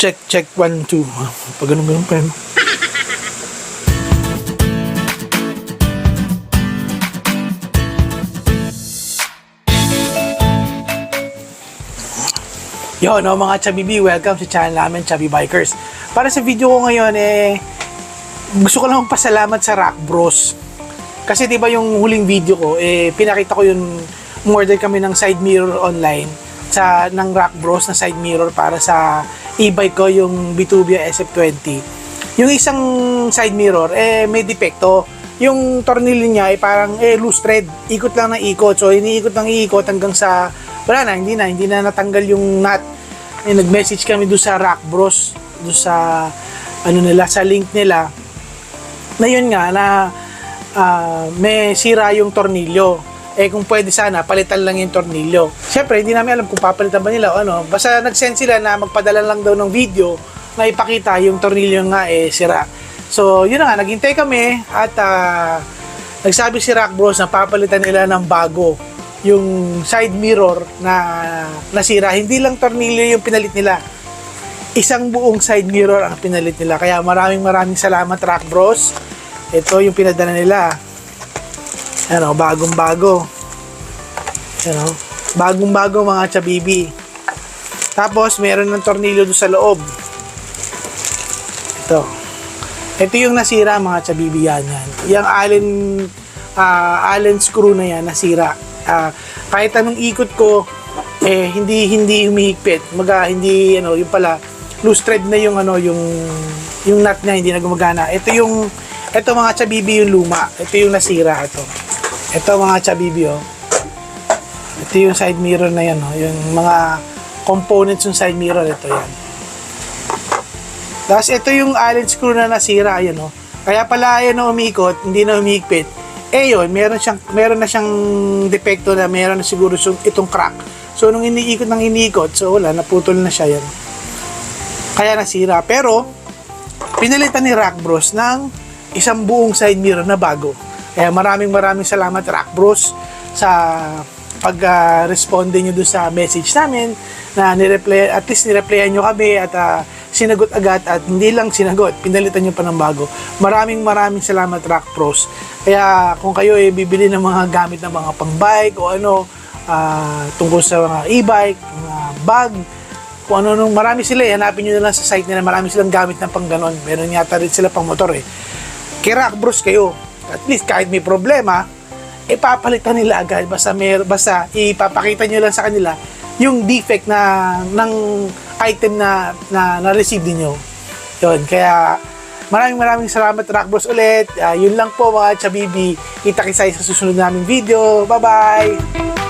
Check, check, one, two. Pag ganun, ganun pa yun. Yo, no, mga B, welcome sa channel namin, Chubby Bikers. Para sa video ko ngayon, eh, gusto ko lang pasalamat sa Rock Bros. Kasi 'di ba yung huling video ko, eh pinakita ko yung umorder kami ng side mirror online sa ng Rock Bros na side mirror para sa e-bike ko yung Vitubia SF20. Yung isang side mirror eh may depekto. Yung tornilyo niya ay parang eh loose thread, ikot lang ng ikot. So iniikot ng ikot hanggang sa wala na, hindi na, hindi na natanggal yung nut. Eh, nag-message kami doon sa Rock Bros, doon sa ano nila, sa link nila na yun nga na ah, may sira yung tornilyo. Eh kung pwede sana, palitan lang yung tornilyo. Siyempre, hindi namin alam kung papalitan ba nila o ano. Basta nag-send sila na magpadala lang daw ng video na ipakita yung tornilyo nga eh sira. So, yun na nga, naghintay kami at ah, nagsabi si Rock Bros na papalitan nila ng bago yung side mirror na nasira. Hindi lang tornilyo yung pinalit nila. Isang buong side mirror ang pinalit nila. Kaya maraming maraming salamat Rock Bros. Ito yung pinadala nila. Ano, bagong bago. Ano, bagong bago mga chabibi. Tapos meron ng tornilyo doon sa loob. Ito. Ito yung nasira mga chabibi yan. yan. Yung allen ah, allen screw na yan nasira. Ah, kahit anong ikot ko eh hindi hindi humihigpit. Maga hindi ano, yung pala loose thread na yung ano yung yung nut niya hindi na gumagana. Ito yung ito mga chabibi yung luma. Ito yung nasira ito. Ito mga chabibi oh. Ito yung side mirror na yan oh. Yung mga components ng side mirror ito yan. Tapos ito yung allen screw na nasira ayan oh. Kaya pala ayan na umikot, hindi na humihigpit. Eh yun, meron siyang meron na siyang depekto na meron na siguro itong crack. So nung iniikot ng iniikot, so wala, naputol na siya yan. Kaya nasira. Pero pinalitan ni Rock Bros ng isang buong side mirror na bago. Kaya maraming maraming salamat Rock Bros sa pag-responde nyo doon sa message namin na nireply, at least nireplyan nyo kami at ah, sinagot agad at hindi lang sinagot, pinalitan nyo pa ng bago. Maraming maraming salamat Rock Bros. Kaya kung kayo ay bibili ng mga gamit ng mga pang-bike o ano, ah, tungkol sa mga e-bike, mga bag, kung ano nung marami sila eh, hanapin nyo na lang sa site nila, marami silang gamit ng pang ganon. Meron yata rin sila pang motor eh. Kay Rock Bros kayo, at least kahit may problema, ipapalitan nila agad basta may, basta ipapakita nyo lang sa kanila yung defect na ng item na na na-receive niyo. Yun, kaya maraming maraming salamat Rock Bros ulit. Ah, yun lang po mga chabibi. Kita kisay sa susunod naming video. Bye-bye!